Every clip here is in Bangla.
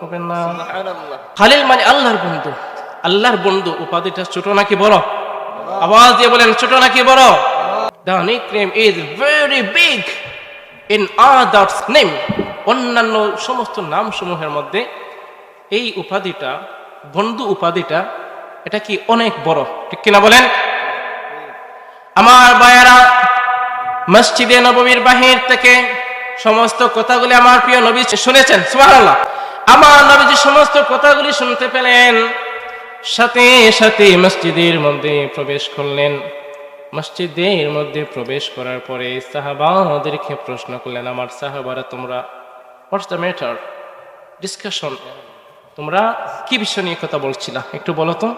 হবেন না। খালিল মানে আল্লাহর বন্ধু। আল্লাহর বন্ধু উপাধিটা ছোট নাকি বড়? আওয়াজ দিয়ে বলেন ছোট নাকি বড়? The nickname is very big in others name. অন্যান্য সমস্ত নাম সমূহের মধ্যে এই উপাধিটা বন্ধু উপাধিটা এটা কি অনেক বড়? ঠিক কিনা বলেন? আমার বায়েরা মসজিদে নবমীর বাহির থেকে সমস্ত কথাগুলি আমার প্রিয় নবী শুনেছেন সুবহানাল্লাহ। আমার নবীজি সমস্ত কথাগুলি শুনতে পেলেন, সাথে সাথে মসজিদের মধ্যে প্রবেশ করলেন। মসজিদের মধ্যে প্রবেশ করার পরে সাহাবাদেরকে প্রশ্ন করলেন, আমার সাহাবারা তোমরা হোয়াটস দ্য ম্যাটার ডিসকাশন তোমরা কি বিষয় নিয়ে কথা বলছিলা? একটু বলো তো।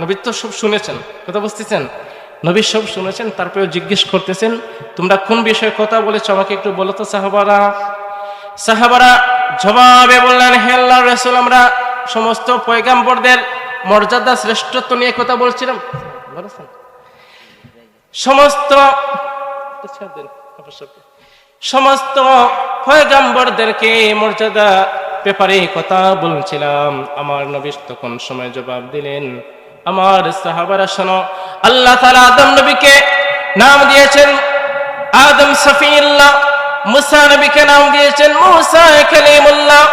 নবী তো সব শুনেছেন, কথা বুঝতেছেন? নবী সব শুনেছেন, তারপরেও জিজ্ঞেস করতেছেন, তোমরা কোন বিষয়ে কথা বলেছ? আমাকে একটু বলো তো সাহাবারা। সাহাবারা জবাবে বললেন, হে আল্লাহ রসুল, আমরা সমস্ত পয়গাম্বরদের মর্যাদা, শ্রেষ্ঠত্ব নিয়ে কথা বলছিলাম। সমস্ত। সমস্ত পয়গাম্বরদেরকে মর্যাদা ব্যাপারে কথা বলছিলাম। আমার নবী তখন সময় জবাব দিলেন, আমার সাহাবারা, শোনো, আল্লাহ তাআলা আদম নবীকে নাম দিয়েছেন আদম সফিউল্লাহ। মুসা নবীকে নাম দিয়েছেন মুসা খালিমুল্লাহ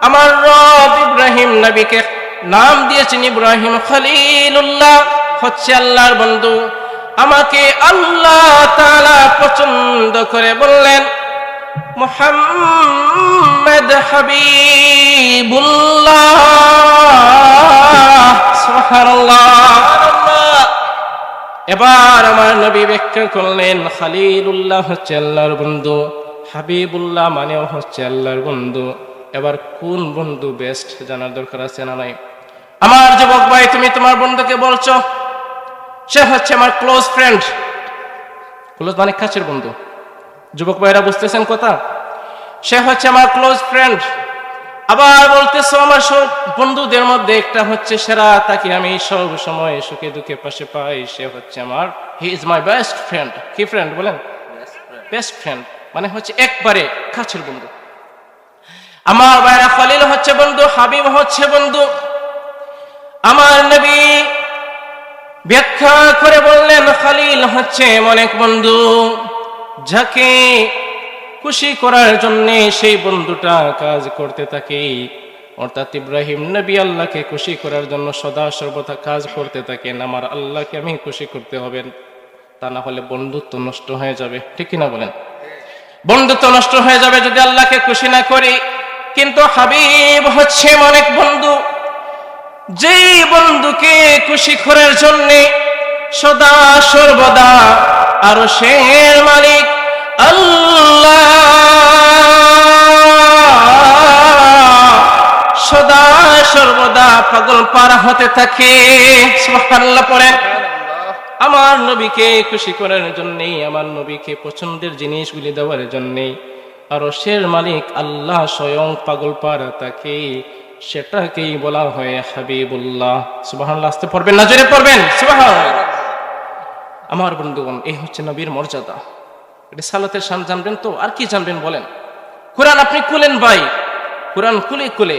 আমার রব ইব্রাহিম নবীকে নাম দিয়েছেন ইব্রাহিম খলিলুল্লাহ। হচ্ছে আল্লাহর বন্ধু। আমাকে আল্লাহ তাআলা পছন্দ করে বললেন, মোহাম্মদ হাবিবুল্লাহ। এবার আমার নবী ব্যাখ্যা করলেন, খালিলুল্লাহ হচ্ছে আল্লাহর বন্ধু, হাবিবুল্লাহ মানেও হচ্ছে আল্লাহর বন্ধু। এবার কোন বন্ধু বেস্ট জানার দরকার আছে না নাই? আমার যুবক ভাই, তুমি তোমার বন্ধুকে বলছো, সে হচ্ছে আমার ক্লোজ ফ্রেন্ড ক্লোজ মানে কাছের বন্ধু। যুবক ভাইরা বুঝতেছেন কথা? সে হচ্ছে আমার ক্লোজ ফ্রেন্ড আবার বলতেছো আমার সব বন্ধুদের মধ্যে একটা হচ্ছে সেরা তাকে আমি সব সময় সুখে দুঃখে পাশে পাই সে হচ্ছে আমার he is my best friend কি ফ্রেন্ড বলেন? বেস্ট ফ্রেন্ড মানে হচ্ছে একবারে কাছের বন্ধু। আমার ভাইরা খলিল হচ্ছে বন্ধু হাবিব হচ্ছে বন্ধু। আমার নবী ব্যাখ্যা করে বললেন খালিল হচ্ছে এমন এক বন্ধু যাকে খুশি করার জন্য সেই বন্ধুটা কাজ করতে থাকে। অর্থাৎ ইব্রাহিম নবী আল্লাহকে খুশি করার জন্য সদা সর্বদা কাজ করতে থাকেন। আমার আল্লাহকে আমি খুশি করতে হবে। তা না হলে বন্ধুত্ব নষ্ট হয়ে যাবে। ঠিক কিনা বলেন? বন্ধুত্ব নষ্ট হয়ে যাবে যদি আল্লাহকে খুশি না করি। কিন্তু হাবিব হচ্ছে এক বন্ধু। যেই বন্ধুকে খুশি করার জন্যে সদা সর্বদা আরও সে মালিক আল্লাহ সর্বদা পাগল পারা হতে থাকে। পড়েন আমার নবীকে খুশি করার জন্যে আমার নবীকে পছন্দের জিনিসগুলি দেওয়ার জন্যে আর শের মালিক আল্লাহ স্বয়ং পাগল পারা তাকে, সেটাকেই বলা হয় হাবিবুল্লাহ। সুবাহান আসতে পড়বেন না, জোরে পড়বেন। সুবাহান আমার বন্ধুগণ, এই হচ্ছে নবীর মর্যাদা। এটা সালাতের শান জানবেন তো, আর কি জানবেন বলেন? কোরআন আপনি কুলেন ভাই? কোরআন কুলে কুলে